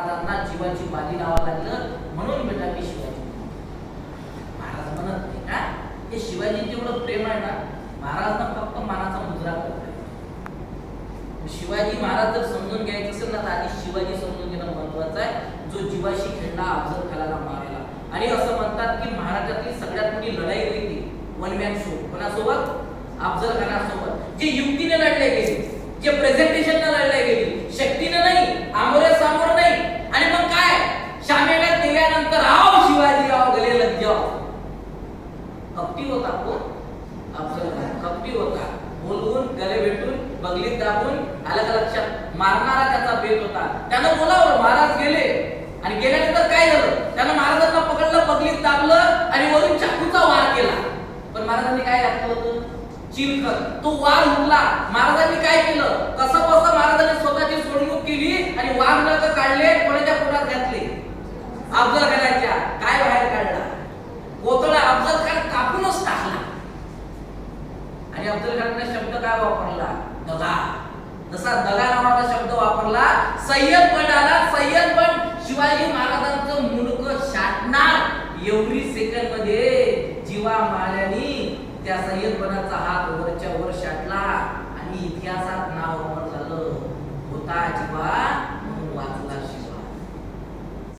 महाराजांना जीवाची बाजी लावा लागलं म्हणून बेटा मी शिवाजी महाराज म्हणत नाही का हे शिवाजी जेवढं प्रेम आहे ना महाराजांना फक्त मानाचा मुजरा करताय. शिवाजी महाराज जर समजून घ्यायचं असेल ना तर आधी शिवाजी समजून घेणं महत्वाचं आहे. जो जीवाशी खेळला अफजल खानाला मारायला. आणि असं म्हणतात की महाराष्ट्रातली सगळ्यात मोठी लढाई होती ती वन मॅन शो कोणासोबत? अफजल खानासोबत. जे युक्तीने लढले गेले जे प्रेझेंट लढले गेले शक्तीने नाही आमोरे सामोर नाही आणि मग काय शामेला दिल्यानंतर आव शिवाजी आव गले लग जाओ कपटी होता तो अफजल होता. बोलवून गले भेटून बगलीत दाबून आलं का लक्षात मारणारा त्याचा बेत होता. त्यानं बोलावलं महाराज गेले. आणि गेल्यानंतर काय झालं? त्यानं महाराजांना पकडलं बगलीत दाबलं आणि वरून चाकूचा वार केला. पण महाराजांनी काय घातलं होतं? चिलकर तो वार हुकला महाराजांनी काय केलं? कसं कसं महाराजांनी स्वतःची सोडणूक केली आणि वार नख काढले कोणाच्या पोटात घातले? अफजल अब्दुल कलामने शब्द काय वापरला? दगा. जसा दगा नावाचा शब्द वापरला सय्यद पण आला. सय्यद पण शिवाजी महाराजांचं मुलक शाटणार. एवढी सेकंडमध्ये जीवा महाराजांनी त्या सय्यदपणाचा हात वरच्या वर शाटला आणि इतिहासात नाव अमर झालं होता जीवा